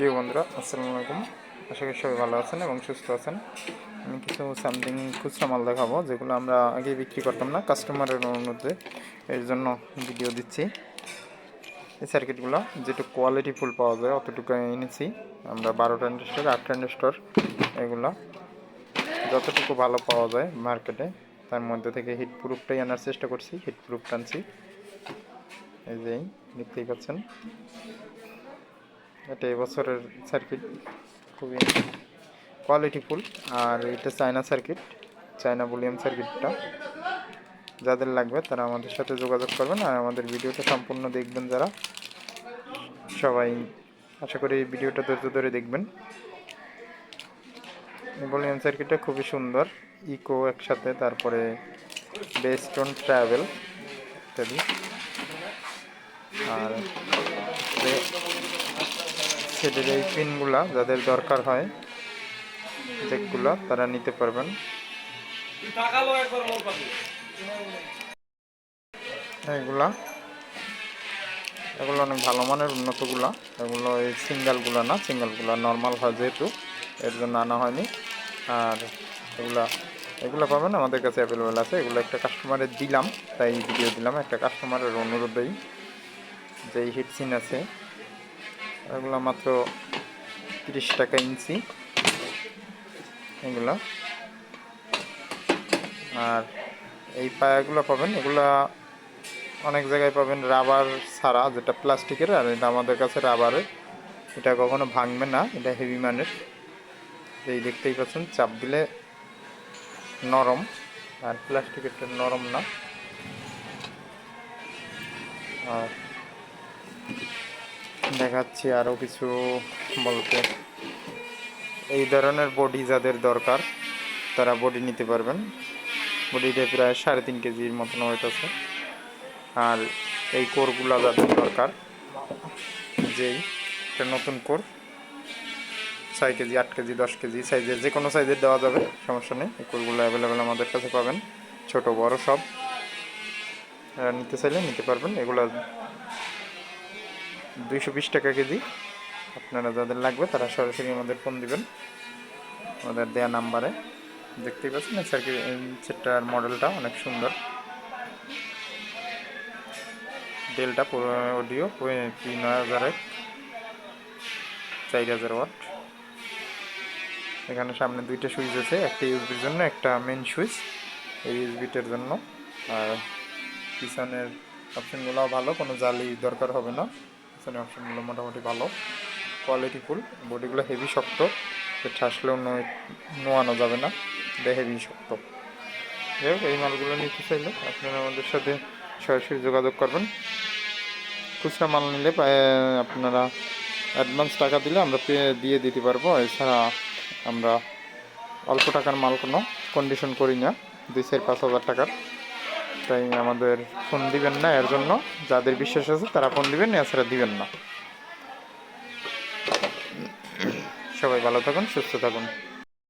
প্রিয় বন্ধুরা, আসসালামু আলাইকুম। আশা করি সবাই ভালো আছেন এবং সুস্থ আছেন। আমি কিছু সামথিং খুচরা মাল দেখাবো, যেগুলো আমরা আগে বিক্রি করতাম না কাস্টমারের অনুরোধে। এর জন্য ভিডিও দিচ্ছি। এই সার্কিটগুলো যেটুকু কোয়ালিটি ফুল পাওয়া যায়, অতটুকু এনেছি। আমরা বারো ট্রানজিস্টার আট ট্রানজিস্টার এগুলো। যতটুকু ভালো পাওয়া যায় মার্কেটে তার মধ্যে থেকে হিট প্রুফটাই আনার চেষ্টা করছি হিট প্রুফ টানছি। এই যে, দেখতেই পাচ্ছেন। এটা এবছরের সার্কিট খুবই কোয়ালিটিফুল আর এটা চায়না সার্কিট চায়না ভলিউম সার্কিটটা যাদের লাগবে তারা আমাদের সাথে যোগাযোগ করবেন, আর আমাদের ভিডিওটা সম্পূর্ণ দেখবেন যারা। সবাই আশা করি ভিডিওটা ধৈর্য ধরে দেখবেন। ভলিউম সার্কিটটা খুবই সুন্দর ইকো একসাথে, তারপরে বেস্টন ট্রাভেল ইত্যাদি। আর সেটের এই পিনগুলা যাদের দরকার হয়, যেগুলো তারা নিতে পারবেন। এগুলা, এগুলো অনেক ভালো মানের উন্নতগুলা। এগুলো এই সিঙ্গেলগুলো না সিঙ্গেলগুলো নর্মাল হয় যেহেতু, এর জন্য আনা হয়নি। আর এগুলা, এগুলো পাবেন আমাদের কাছে অ্যাভেলেবেল আছে। এগুলো একটা কাস্টমারের দিলাম, তাই ভিডিও দিলাম। একটা কাস্টমারের অনুরোধেই যে হিটসিন আছে এগুলো মাত্র তিরিশ টাকা ইঞ্চি। এগুলো। আর এই পায়াগুলো পাবেন, এগুলা অনেক জায়গায় পাবেন রাবার ছাড়া, যেটা প্লাস্টিকের, আর এটা আমাদের কাছে রাবারের। এটা কখনো ভাঙবে না, এটা হেভি মানের এই দেখতেই পাচ্ছেন, চাপ দিলে নরম, আর প্লাস্টিকেরটা নরম না। আর দেখাচ্ছি আরও কিছু বলতে। এই ধরনের বডি যাদের দরকার, তারা বডি নিতে পারবেন। বডিটা প্রায় সাড়ে তিন কেজির মতন ওয়েট আছে আর এই কোরগুলো যাদের দরকার, যেই একটা নতুন কোর, ছয় কেজি, আট কেজি, দশ কেজি সাইজের যে কোনো সাইজের দেওয়া যাবে, সমস্যা নেই। এই কোরগুলো অ্যাভেলেবেল আমাদের কাছে পাবেন। ছোট, বড় সব। নিতে চাইলে নিতে পারবেন। এগুলো দুইশো বিশ টাকা কেজি। আপনারা যাদের লাগবে তারা সরাসরি আমাদের ফোন দিবেন। আমাদের দেয়া নাম্বারে। দেখতেই পাচ্ছেন সার্কিট সেটার মডেলটা অনেক সুন্দর। ডেলটা অডিও তিন হাজার এক, চার হাজার ওয়াট। এখানে সামনে দুইটা সুইচ আছে, একটা ইউএসবির জন্য, একটা মেন সুইচ। এই ইউএসবিটার জন্য। আর পিছনের অপশনগুলোও ভালো, কোনো জালি দরকার হবে না। পিছনে অপশনগুলো মোটামুটি ভালো। কোয়ালিটি ফুল বডিগুলো হেভি শক্ত। ঠাসলেও নোয়ানো যাবে না, এটা হেভি শক্ত। যাই হোক, এই মালগুলো নিতে চাইলে আপনারা আমাদের সাথে সরাসরি যোগাযোগ করবেন। খুচরা মাল নিলে আপনারা অ্যাডভান্স টাকা দিলে আমরা দিয়ে দিতে পারব। এছাড়া আমরা অল্প টাকার মাল কোনো কন্ডিশন করি না। দুই চার পাঁচ হাজার টাকার। তাই আমাদের ফোন দিবেন না, এর জন্য যাদের বিশ্বাস আছে তারা ফোন দিবেন, এছাড়া দিবেন না। সবাই ভালো থাকুন, সুস্থ থাকুন।